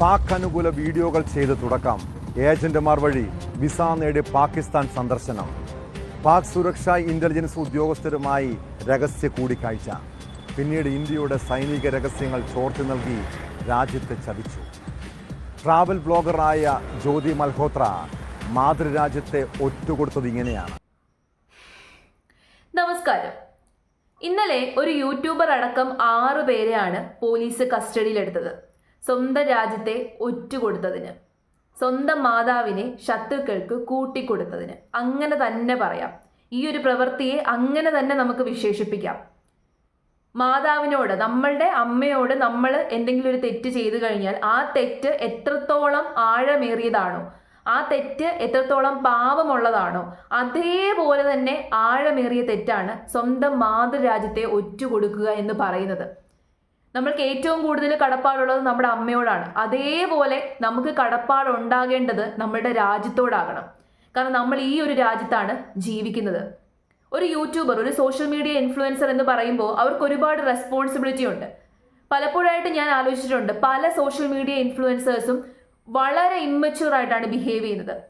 പാക് അനുകൂല വീഡിയോകൾ ചെയ്ത് തുടക്കം. ഏജന്റുമാർ വഴി വിസ നേടി പാകിസ്ഥാൻ സന്ദർശനം. പാക് സുരക്ഷാ ഇന്റലിജൻസ് ഉദ്യോഗസ്ഥരുമായി രഹസ്യ കൂടിക്കാഴ്ച. പിന്നീട് ഇന്ത്യയുടെ സൈനിക രഹസ്യങ്ങൾ ചോർത്തി നൽകി രാജ്യത്തെ ചതിച്ചു. ട്രാവൽ ബ്ലോഗറായ ജ്യോതി മൽഹോത്ര മാതൃരാജ്യത്തെ ഒറ്റുകൊടുത്തത് ഇങ്ങനെയാണ്. നമസ്കാരം. ഇന്നലെ ഒരു യൂട്യൂബർ അടക്കം ആറു പേരെയാണ് പോലീസ് കസ്റ്റഡിയിലെടുത്തത്. സ്വന്തം രാജ്യത്തെ ഒറ്റുകൊടുത്തതിന് സ്വന്തം മാതാവിനെ ശത്രുക്കൾക്ക് കൂട്ടിക്കൊടുത്തതിന്. അങ്ങനെ തന്നെ പറയാം. ഈ ഒരു പ്രവൃത്തിയെ അങ്ങനെ തന്നെ നമുക്ക് വിശേഷിപ്പിക്കാം. മാതാവിനോട് നമ്മളുടെ അമ്മയോട് നമ്മൾ എന്തെങ്കിലും ഒരു തെറ്റ് ചെയ്തു കഴിഞ്ഞാൽ ആ തെറ്റ് എത്രത്തോളം ആഴമേറിയതാണോ ആ തെറ്റ് എത്രത്തോളം പാപമുള്ളതാണോ അതേപോലെ തന്നെ ആഴമേറിയ തെറ്റാണ് സ്വന്തം മാതൃരാജ്യത്തെ ഒറ്റുകൊടുക്കുക എന്ന് പറയുന്നത്. നമ്മൾക്ക് ഏറ്റവും കൂടുതൽ കടപ്പാടുള്ളത് നമ്മുടെ അമ്മയോടാണ്. അതേപോലെ നമുക്ക് കടപ്പാട് ഉണ്ടാകേണ്ടത് നമ്മുടെ രാജ്യത്തോടാകണം. കാരണം നമ്മൾ ഈ ഒരു രാജ്യത്താണ് ജീവിക്കുന്നത്. ഒരു യൂട്യൂബർ ഒരു സോഷ്യൽ മീഡിയ ഇൻഫ്ലുവൻസർ എന്ന് പറയുമ്പോൾ അവർക്ക് ഒരുപാട് റെസ്പോൺസിബിലിറ്റി ഉണ്ട്. പലപ്പോഴായിട്ട് ഞാൻ ആലോചിച്ചിട്ടുണ്ട് പല സോഷ്യൽ മീഡിയ ഇൻഫ്ലുവൻസേഴ്സും വളരെ ഇമ്മച്യൂർ ആയിട്ടാണ് ബിഹേവ് ചെയ്യുന്നത്.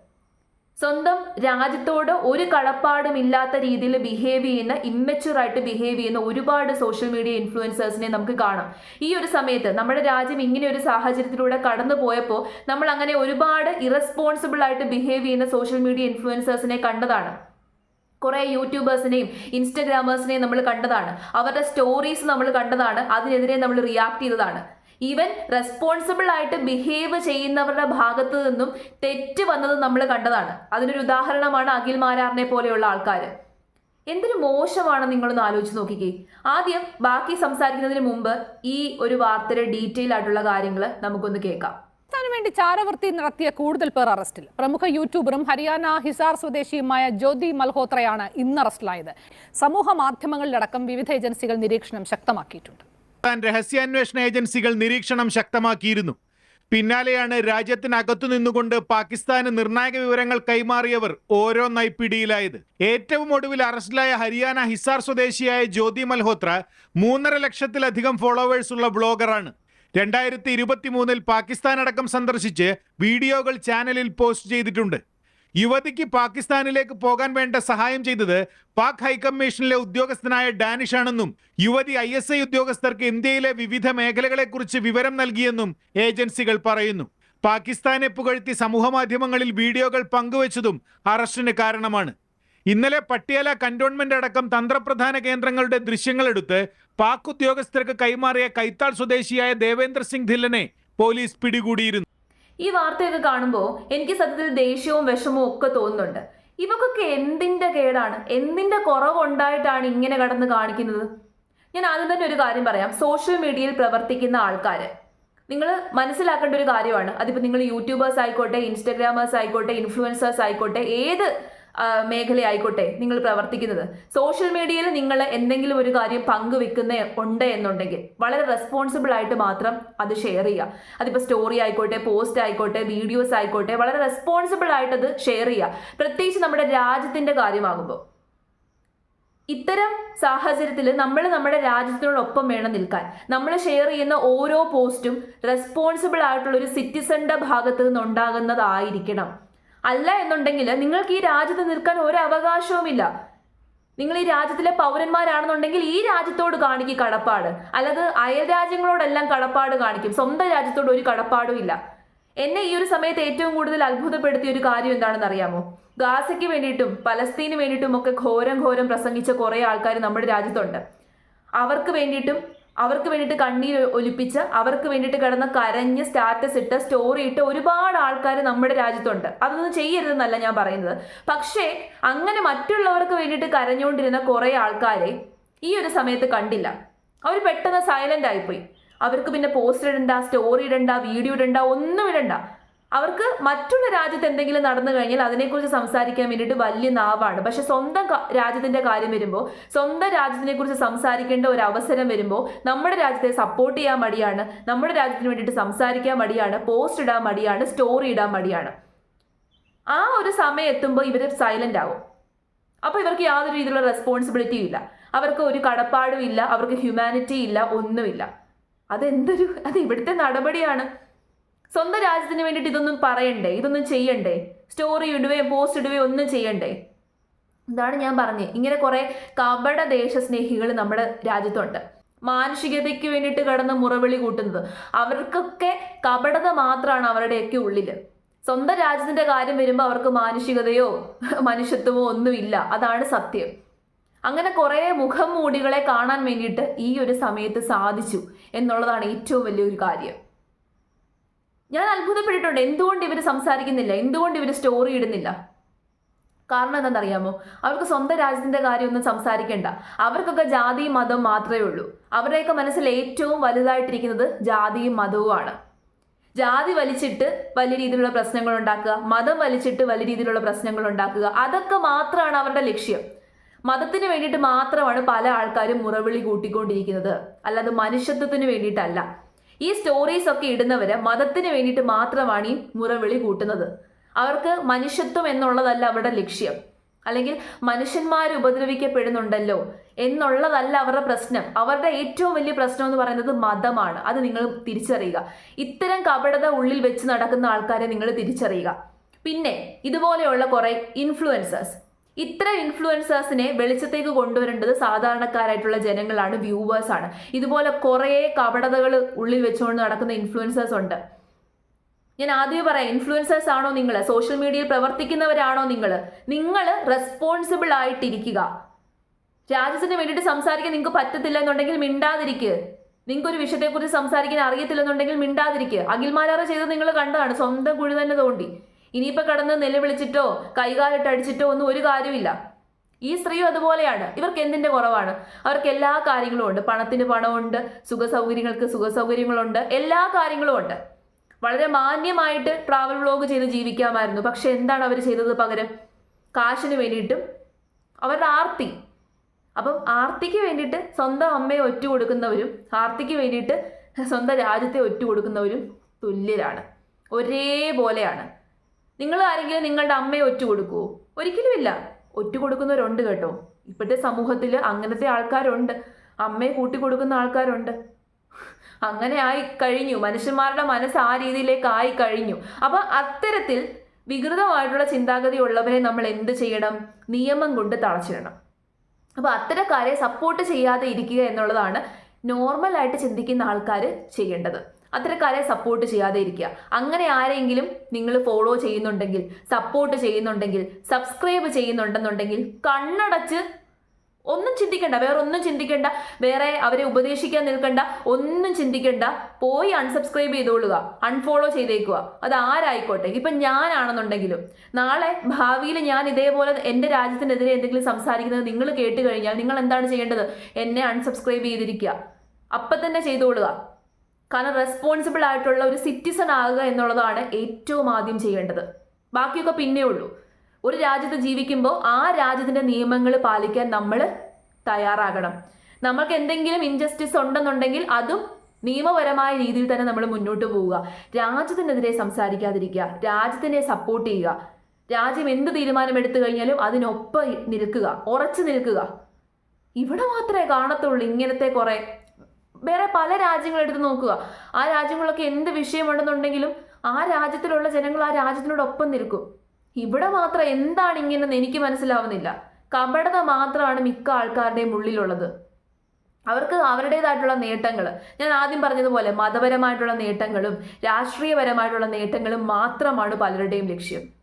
സ്വന്തം രാജ്യത്തോട് ഒരു കടപ്പാടും ഇല്ലാത്ത രീതിയിൽ ബിഹേവ് ചെയ്യുന്ന ഇമ്മച്ചുർ ആയിട്ട് ബിഹേവ് ചെയ്യുന്ന ഒരുപാട് സോഷ്യൽ മീഡിയ ഇൻഫ്ലുവൻസേഴ്സിനെ നമുക്ക് കാണാം. ഈ ഒരു സമയത്ത് നമ്മുടെ രാജ്യം ഇങ്ങനെ ഒരു സാഹചര്യത്തിലൂടെ കടന്നു പോയപ്പോൾ നമ്മൾ അങ്ങനെ ഒരുപാട് ഇറസ്പോൺസിബിൾ ആയിട്ട് ബിഹേവ് ചെയ്യുന്ന സോഷ്യൽ മീഡിയ ഇൻഫ്ലുവൻസേഴ്സിനെ കണ്ടതാണ്. കുറേ യൂട്യൂബേഴ്സിനെയും ഇൻസ്റ്റഗ്രാമേഴ്സിനെയും നമ്മൾ കണ്ടതാണ്. അവരുടെ സ്റ്റോറീസ് നമ്മൾ കണ്ടതാണ്. അതിനെതിരെ നമ്മൾ റിയാക്ട് ചെയ്തതാണ്. ഈവൻ റെസ്പോൺസിബിൾ ആയിട്ട് ബിഹേവ് ചെയ്യുന്നവരുടെ ഭാഗത്തു നിന്നും തെറ്റ് വന്നത് നമ്മൾ കണ്ടതാണ്. അതിനൊരു ഉദാഹരണമാണ് അഖിൽ മാരാറിനെ പോലെയുള്ള ആൾക്കാർ എന്തൊരു മോശമാണ് നിങ്ങളൊന്ന് ആലോചിച്ച് നോക്കിക്കേ. ആദ്യം ബാക്കി സംസാരിക്കുന്നതിന് മുമ്പ് ഈ ഒരു വാർത്തയുടെ ഡീറ്റെയിൽ ആയിട്ടുള്ള കാര്യങ്ങൾ നമുക്കൊന്ന് കേൾക്കാം. പാകിസ്ഥാന് വേണ്ടി ചാരവൃത്തി നടത്തിയ കൂടുതൽ പേർ അറസ്റ്റിൽ. പ്രമുഖ യൂട്യൂബറും ഹരിയാന ഹിസാർ സ്വദേശിയുമായ ജ്യോതി മൽഹോത്രയാണ് ഇന്ന് അറസ്റ്റിലായത്. സമൂഹ മാധ്യമങ്ങളിലടക്കം വിവിധ ഏജൻസികൾ നിരീക്ഷണം ശക്തമാക്കിയിട്ടുണ്ട്. രഹസ്യാന്വേഷണ ഏജൻസികൾ നിരീക്ഷണം ശക്തമാക്കിയിരുന്നു. പിന്നാലെയാണ് രാജ്യത്തിനകത്തു നിന്നുകൊണ്ട് പാകിസ്ഥാന് നിർണായക വിവരങ്ങൾ കൈമാറിയവർ ഓരോന്നായി പിടിയിലായത് ഏറ്റവും ഒടുവിൽ അറസ്റ്റിലായ ഹരിയാന ഹിസാർ സ്വദേശിയായ ജ്യോതി മൽഹോത്ര മൂന്നര ലക്ഷത്തിലധികം ഫോളോവേഴ്സ് ഉള്ള ബ്ലോഗറാണ് രണ്ടായിരത്തി ഇരുപത്തി മൂന്നിൽ പാകിസ്ഥാൻ അടക്കം സന്ദർശിച്ച് വീഡിയോകൾ ചാനലിൽ പോസ്റ്റ് ചെയ്തിട്ടുണ്ട്. യുവതിക്ക് പാകിസ്ഥാനിലേക്ക് പോകാൻ വേണ്ട സഹായം ചെയ്തത് പാക് ഹൈക്കമ്മീഷനിലെ ഉദ്യോഗസ്ഥനായ ഡാനിഷ് ആണെന്നും യുവതി ഐ എസ് ഐ ഉദ്യോഗസ്ഥർക്ക് ഇന്ത്യയിലെ വിവിധ മേഖലകളെക്കുറിച്ച് വിവരം നൽകിയെന്നും ഏജൻസികൾ പറയുന്നു. പാകിസ്ഥാനെ പുകഴ്ത്തി സമൂഹമാധ്യമങ്ങളിൽ വീഡിയോകൾ പങ്കുവച്ചതും അറസ്റ്റിന് കാരണമാണ്. ഇന്നലെ പട്ടിയാല കന്റോൺമെന്റ് അടക്കം തന്ത്രപ്രധാന കേന്ദ്രങ്ങളുടെ ദൃശ്യങ്ങളെടുത്ത് പാക് ഉദ്യോഗസ്ഥർക്ക് കൈമാറിയ കൈത്താൾ സ്വദേശിയായ ദേവേന്ദ്ര സിംഗ് ധില്ലനെ പോലീസ് പിടികൂടിയിരുന്നു. ഈ വാർത്തയൊക്കെ കാണുമ്പോൾ എനിക്ക് സത്യത്തിൽ ദേഷ്യവും വിഷമവും ഒക്കെ തോന്നുന്നുണ്ട്. ഇവക്കൊക്കെ എന്തിന്റെ കേടാണ്? എന്തിന്റെ കുറവുണ്ടായിട്ടാണ് ഇങ്ങനെ കടന്ന് കാണിക്കുന്നത്? ഞാൻ ആദ്യം തന്നെ ഒരു കാര്യം പറയാം. സോഷ്യൽ മീഡിയയിൽ പ്രവർത്തിക്കുന്ന ആൾക്കാർ നിങ്ങൾ മനസ്സിലാക്കേണ്ട ഒരു കാര്യമാണ്. അതിപ്പോൾ നിങ്ങൾ യൂട്യൂബേഴ്സ് ആയിക്കോട്ടെ ഇൻസ്റ്റഗ്രാമേഴ്സ് ആയിക്കോട്ടെ ഇൻഫ്ലുവൻസേഴ്സ് ആയിക്കോട്ടെ ഏത് മേഖലയായിക്കോട്ടെ നിങ്ങൾ പ്രവർത്തിക്കുന്നത്. സോഷ്യൽ മീഡിയയിൽ നിങ്ങൾ എന്തെങ്കിലും ഒരു കാര്യം പങ്കുവെക്കുന്ന ഉണ്ട് എന്നുണ്ടെങ്കിൽ വളരെ റെസ്പോൺസിബിൾ ആയിട്ട് മാത്രം അത് ഷെയർ ചെയ്യുക. അതിപ്പോൾ സ്റ്റോറി ആയിക്കോട്ടെ പോസ്റ്റ് ആയിക്കോട്ടെ വീഡിയോസ് ആയിക്കോട്ടെ വളരെ റെസ്പോൺസിബിൾ ആയിട്ട് അത് ഷെയർ ചെയ്യുക. പ്രത്യേകിച്ച് നമ്മുടെ രാജ്യത്തിന്റെ കാര്യമാകുമ്പോൾ. ഇത്തരം സാഹചര്യത്തിൽ നമ്മൾ നമ്മുടെ രാജ്യത്തിനോടൊപ്പം വേണം നിൽക്കാൻ. നമ്മൾ ഷെയർ ചെയ്യുന്ന ഓരോ പോസ്റ്റും റെസ്പോൺസിബിൾ ആയിട്ടുള്ള ഒരു സിറ്റിസന്റെ ഭാഗത്ത് നിന്നുണ്ടാകുന്നതായിരിക്കണം. അല്ല എന്നുണ്ടെങ്കിൽ നിങ്ങൾക്ക് ഈ രാജ്യത്ത് നിൽക്കാൻ ഒരു അവകാശവുമില്ല. നിങ്ങൾ ഈ രാജ്യത്തിലെ പൗരന്മാരാണെന്നുണ്ടെങ്കിൽ ഈ രാജ്യത്തോട് കാണിക്കും കടപ്പാട്. അല്ലാതെ അയൽ രാജ്യങ്ങളോടെല്ലാം കടപ്പാട് കാണിക്കും. സ്വന്തം രാജ്യത്തോട് ഒരു കടപ്പാടും ഇല്ല. എന്നെ ഈ ഒരു സമയത്ത് ഏറ്റവും കൂടുതൽ അത്ഭുതപ്പെടുത്തിയ ഒരു കാര്യം എന്താണെന്ന് അറിയാമോ? ഗാസയ്ക്ക് വേണ്ടിയിട്ടും പലസ്തീന് വേണ്ടിയിട്ടും ഒക്കെ ഘോരം ഘോരം പ്രസംഗിച്ച കുറേ ആൾക്കാർ നമ്മുടെ രാജ്യത്തുണ്ട്. അവർക്ക് വേണ്ടിയിട്ടും അവർക്ക് വേണ്ടിയിട്ട് കണ്ണീർ ഒലിപ്പിച്ച് അവർക്ക് വേണ്ടിയിട്ട് കിടന്ന് കരഞ്ഞ് സ്റ്റാറ്റസ് ഇട്ട് സ്റ്റോറി ഇട്ട് ഒരുപാട് ആൾക്കാർ നമ്മുടെ രാജ്യത്തുണ്ട്. അതൊന്നും ചെയ്യരുതെന്നല്ല ഞാൻ പറയുന്നത്. പക്ഷേ അങ്ങനെ മറ്റുള്ളവർക്ക് വേണ്ടിയിട്ട് കരഞ്ഞുകൊണ്ടിരുന്ന കുറേ ആൾക്കാരെ ഈ ഒരു സമയത്ത് കണ്ടില്ല. അവർ പെട്ടെന്ന് സൈലന്റ് ആയിപ്പോയി. അവർക്ക് പിന്നെ പോസ്റ്റ് ഇടണ്ട സ്റ്റോറി ഇടണ്ട വീഡിയോ ഇടണ്ട ഒന്നും ഇടണ്ട. അവർക്ക് മറ്റുള്ള രാജ്യത്ത് എന്തെങ്കിലും നടന്നു കഴിഞ്ഞാൽ അതിനെക്കുറിച്ച് സംസാരിക്കാൻ വേണ്ടിയിട്ട് വലിയ നാവാണ്. പക്ഷെ സ്വന്തം രാജ്യത്തിന്റെ കാര്യം വരുമ്പോൾ സ്വന്തം രാജ്യത്തിനെ കുറിച്ച് സംസാരിക്കേണ്ട ഒരു അവസരം വരുമ്പോൾ നമ്മുടെ രാജ്യത്തെ സപ്പോർട്ട് ചെയ്യാൻ മടിയാണ് നമ്മുടെ രാജ്യത്തിന് വേണ്ടിയിട്ട് സംസാരിക്കാൻ മടിയാണ് പോസ്റ്റ് ഇടാൻ മടിയാണ് സ്റ്റോറി ഇടാൻ മടിയാണ്. ആ ഒരു സമയം എത്തുമ്പോൾ ഇവർ സൈലന്റ് ആവും. അപ്പോൾ ഇവർക്ക് യാതൊരു രീതിയിലുള്ള റെസ്പോൺസിബിലിറ്റിയും ഇല്ല. അവർക്ക് ഒരു കടപ്പാടും ഇല്ല അവർക്ക് ഹ്യൂമാനിറ്റി ഇല്ല ഒന്നുമില്ല. അതെന്തൊരു അത് ഇവിടുത്തെ നടപടിയാണ്. സ്വന്തം രാജ്യത്തിന് വേണ്ടിയിട്ട് ഇതൊന്നും പറയണ്ടേ? ഇതൊന്നും ചെയ്യണ്ടേ? സ്റ്റോറി ഇടുകയോ പോസ്റ്റ് ഇടുകയോ ഒന്നും ചെയ്യണ്ടേ? ഇതാണ് ഞാൻ പറഞ്ഞത് ഇങ്ങനെ കുറെ കപട ദേശസ്നേഹികൾ നമ്മുടെ രാജ്യത്തുണ്ട്. മാനുഷികതയ്ക്ക് വേണ്ടിയിട്ട് കടന്ന് മുറവിളി കൂട്ടുന്നത്. അവർക്കൊക്കെ കപടത മാത്രമാണ് അവരുടെയൊക്കെ ഉള്ളിൽ സ്വന്തം രാജ്യത്തിന്റെ കാര്യം വരുമ്പോൾ അവർക്ക് മാനുഷികതയോ മനുഷ്യത്വമോ ഒന്നുമില്ല. അതാണ് സത്യം. അങ്ങനെ കുറേ മുഖം മൂടികളെ കാണാൻ വേണ്ടിയിട്ട് ഈ ഒരു സമയത്ത് സാധിച്ചു എന്നുള്ളതാണ് ഏറ്റവും വലിയൊരു കാര്യം. ഞാൻ അത്ഭുതപ്പെട്ടിട്ടുണ്ട്. എന്തുകൊണ്ട് ഇവർ സംസാരിക്കുന്നില്ല? എന്തുകൊണ്ട് ഇവർ സ്റ്റോറി ഇടുന്നില്ല? കാരണം എന്താണെന്നറിയാമോ? അവർക്ക് സ്വന്തം രാജ്യത്തിന്റെ കാര്യമൊന്നും സംസാരിക്കേണ്ട. അവർക്കൊക്കെ ജാതിയും മതവും മാത്രമേ ഉള്ളൂ. അവരുടെയൊക്കെ മനസ്സിൽ ഏറ്റവും വലുതായിട്ടിരിക്കുന്നത് ജാതിയും മതവുമാണ്. ജാതി വലിച്ചിട്ട് വലിയ രീതിയിലുള്ള പ്രശ്നങ്ങൾ ഉണ്ടാക്കുക മതം വലിച്ചിട്ട് വലിയ രീതിയിലുള്ള പ്രശ്നങ്ങൾ ഉണ്ടാക്കുക അതൊക്കെ മാത്രമാണ് അവരുടെ ലക്ഷ്യം. മതത്തിന് വേണ്ടിയിട്ട് മാത്രമാണ് പല ആൾക്കാരും മുറവിളി കൂട്ടിക്കൊണ്ടിരിക്കുന്നത്. അല്ലാതെ മനുഷ്യത്വത്തിന് വേണ്ടിയിട്ടല്ല. ഈ സ്റ്റോറീസ് ഒക്കെ ഇടുന്നവര് മതത്തിന് വേണ്ടിയിട്ട് മാത്രമാണ് ഈ മുറവിളി കൂട്ടുന്നത്. അവർക്ക് മനുഷ്യത്വം എന്നുള്ളതല്ല അവരുടെ ലക്ഷ്യം. അല്ലെങ്കിൽ മനുഷ്യന്മാർ ഉപദ്രവിക്കപ്പെടുന്നുണ്ടല്ലോ എന്നുള്ളതല്ല അവരുടെ പ്രശ്നം. അവരുടെ ഏറ്റവും വലിയ പ്രശ്നം എന്ന് പറയുന്നത് മതമാണ്. അത് നിങ്ങൾ തിരിച്ചറിയുക. ഇത്തരം കപടത ഉള്ളിൽ വെച്ച് നടക്കുന്ന ആൾക്കാരെ നിങ്ങൾ തിരിച്ചറിയുക. പിന്നെ ഇതുപോലെയുള്ള കുറേ ഇൻഫ്ലുവൻസേഴ്സ് ഇത്തരം ഇൻഫ്ലുവൻസേഴ്സിനെ വെളിച്ചത്തേക്ക് കൊണ്ടുവരേണ്ടത് സാധാരണക്കാരായിട്ടുള്ള ജനങ്ങളാണ് വ്യൂവേഴ്സാണ്. ഇതുപോലെ കുറേ കപടതകൾ ഉള്ളിൽ വെച്ചുകൊണ്ട് നടക്കുന്ന ഇൻഫ്ലുവൻസേഴ്സ് ഉണ്ട്. ഞാൻ ആദ്യമേ പറയാം ഇൻഫ്ലുവൻസേഴ്സ് ആണോ നിങ്ങൾ സോഷ്യൽ മീഡിയയിൽ പ്രവർത്തിക്കുന്നവരാണോ നിങ്ങൾ നിങ്ങൾ റെസ്പോൺസിബിൾ ആയിട്ടിരിക്കുക. രാജ്യത്തിന് വേണ്ടിയിട്ട് സംസാരിക്കാൻ നിങ്ങൾക്ക് പറ്റത്തില്ല എന്നുണ്ടെങ്കിൽ മിണ്ടാതിരിക്കുക നിങ്ങൾക്കൊരു വിഷയത്തെക്കുറിച്ച് സംസാരിക്കാൻ അറിയത്തില്ലെന്നുണ്ടെങ്കിൽ മിണ്ടാതിരിക്കുക അഖിൽമാരാറ് ചെയ്തത് നിങ്ങൾ കണ്ടതാണ് സ്വന്തം കുഴി തന്നെ തോണ്ടി. ഇനിയിപ്പോൾ കടന്ന് നിലവിളിച്ചിട്ടോ കൈകാലിട്ട് അടിച്ചിട്ടോ ഒന്നും ഒരു കാര്യമില്ല ഈ സ്ത്രീയും അതുപോലെയാണ്. ഇവർക്ക് എന്തിന്റെ കുറവാണ്? അവർക്ക് എല്ലാ കാര്യങ്ങളും ഉണ്ട്. പണത്തിന് പണമുണ്ട് സുഖ സൗകര്യങ്ങൾക്ക് സുഖ സൗകര്യങ്ങളുണ്ട് എല്ലാ കാര്യങ്ങളും ഉണ്ട്. വളരെ മാന്യമായിട്ട് ട്രാവൽ വ്ലോഗ് ചെയ്ത് ജീവിക്കാമായിരുന്നു. പക്ഷെ എന്താണ് അവർ ചെയ്തത് പകരം? കാശിന് വേണ്ടിയിട്ടും അവരുടെ ആർത്തി. അപ്പം ആർത്തിക്ക് വേണ്ടിയിട്ട് സ്വന്തം അമ്മയെ ഒറ്റ കൊടുക്കുന്നവരും ആർത്തിക്ക് വേണ്ടിയിട്ട് സ്വന്തം രാജ്യത്തെ ഒറ്റ കൊടുക്കുന്നവരും തുല്യരാണ്. ഒരേപോലെയാണ്. നിങ്ങൾ ആരെങ്കിലും നിങ്ങളുടെ അമ്മയെ ഒറ്റ കൊടുക്കുമോ ഒരിക്കലുമില്ല ഒറ്റ കൊടുക്കുന്നവരുണ്ട് കേട്ടോ. ഇപ്പോഴത്തെ സമൂഹത്തിൽ അങ്ങനത്തെ ആൾക്കാരുണ്ട്. അമ്മയെ കൂട്ടി കൊടുക്കുന്ന ആൾക്കാരുണ്ട്. അങ്ങനെ ആയി കഴിഞ്ഞു. മനുഷ്യന്മാരുടെ മനസ്സ് ആ രീതിയിലേക്ക് ആയി കഴിഞ്ഞു. അപ്പൊ അത്തരത്തിൽ വികൃതമായിട്ടുള്ള ചിന്താഗതി ഉള്ളവരെ നമ്മൾ എന്ത് ചെയ്യണം? നിയമം കൊണ്ട് തളച്ചിടണം. അപ്പൊ അത്തരക്കാരെ സപ്പോർട്ട് ചെയ്യാതെ ഇരിക്കുക എന്നുള്ളതാണ് നോർമൽ ആയിട്ട് ചിന്തിക്കുന്ന ആൾക്കാർ ചെയ്യേണ്ടത്. അത്തരക്കാരെ സപ്പോർട്ട് ചെയ്യാതെ ഇരിക്കുക. അങ്ങനെ ആരെങ്കിലും നിങ്ങൾ ഫോളോ ചെയ്യുന്നുണ്ടെങ്കിൽ സപ്പോർട്ട് ചെയ്യുന്നുണ്ടെങ്കിൽ സബ്സ്ക്രൈബ് ചെയ്യുന്നുണ്ടെന്നുണ്ടെങ്കിൽ കണ്ണടച്ച് ഒന്നും ചിന്തിക്കണ്ട വേറെ ഒന്നും ചിന്തിക്കണ്ട വേറെ അവരെ ഉപദേശിക്കാൻ നിൽക്കണ്ട ഒന്നും ചിന്തിക്കണ്ട. പോയി അൺസബ്സ്ക്രൈബ് ചെയ്തോളുക അൺഫോളോ ചെയ്തേക്കുക. അത് ആരായിക്കോട്ടെ? ഇപ്പം ഞാനാണെന്നുണ്ടെങ്കിലും നാളെ ഭാവിയിൽ ഞാൻ ഇതേപോലെ എന്റെ രാജ്യത്തിനെതിരെ എന്തെങ്കിലും സംസാരിക്കുന്നത് നിങ്ങൾ കേട്ട് കഴിഞ്ഞാൽ നിങ്ങൾ എന്താണ് ചെയ്യേണ്ടത്? എന്നെ അൺസബ്സ്ക്രൈബ് ചെയ്തിരിക്കുക. അപ്പം തന്നെ ചെയ്തോളുക. കാരണം റെസ്പോൺസിബിൾ ആയിട്ടുള്ള ഒരു സിറ്റിസൺ ആകുക എന്നുള്ളതാണ് ഏറ്റവും ആദ്യം ചെയ്യേണ്ടത്. ബാക്കിയൊക്കെ പിന്നേ ഉള്ളൂ. ഒരു രാജ്യത്ത് ജീവിക്കുമ്പോൾ ആ രാജ്യത്തിന്റെ നിയമങ്ങൾ പാലിക്കാൻ നമ്മൾ തയ്യാറാകണം. നമ്മൾക്ക് എന്തെങ്കിലും ഇൻജസ്റ്റിസ് ഉണ്ടെന്നുണ്ടെങ്കിൽ അതും നിയമപരമായ രീതിയിൽ തന്നെ നമ്മൾ മുന്നോട്ട് പോവുക. രാജ്യത്തിനെതിരെ സംസാരിക്കാതിരിക്കുക. രാജ്യത്തിനെ സപ്പോർട്ട് ചെയ്യുക. രാജ്യം എന്ത് തീരുമാനം എടുത്തു കഴിഞ്ഞാലും അതിനൊപ്പം നിൽക്കുക. ഉറച്ചു നിൽക്കുക. ഇവിടെ മാത്രമേ കാണത്തുള്ളൂ ഇങ്ങനത്തെ കുറെ വേറെ പല രാജ്യങ്ങളെടുത്ത് നോക്കുക. ആ രാജ്യങ്ങളൊക്കെ എന്ത് വിഷയമുണ്ടെന്നുണ്ടെങ്കിലും ആ രാജ്യത്തിലുള്ള ജനങ്ങൾ ആ രാജ്യത്തിനോടൊപ്പം നിൽക്കും. ഇവിടെ മാത്രം എന്താണ് ഇങ്ങനെയെന്ന് എനിക്ക് മനസ്സിലാവുന്നില്ല. കപടത മാത്രമാണ് മിക്ക ആൾക്കാരുടെയും ഉള്ളിലുള്ളത്. അവർക്ക് അവരുടേതായിട്ടുള്ള നേട്ടങ്ങൾ. ഞാൻ ആദ്യം പറഞ്ഞതുപോലെ മതപരമായിട്ടുള്ള നേട്ടങ്ങളും രാഷ്ട്രീയപരമായിട്ടുള്ള നേട്ടങ്ങളും മാത്രമാണ് പലരുടെയും ലക്ഷ്യം.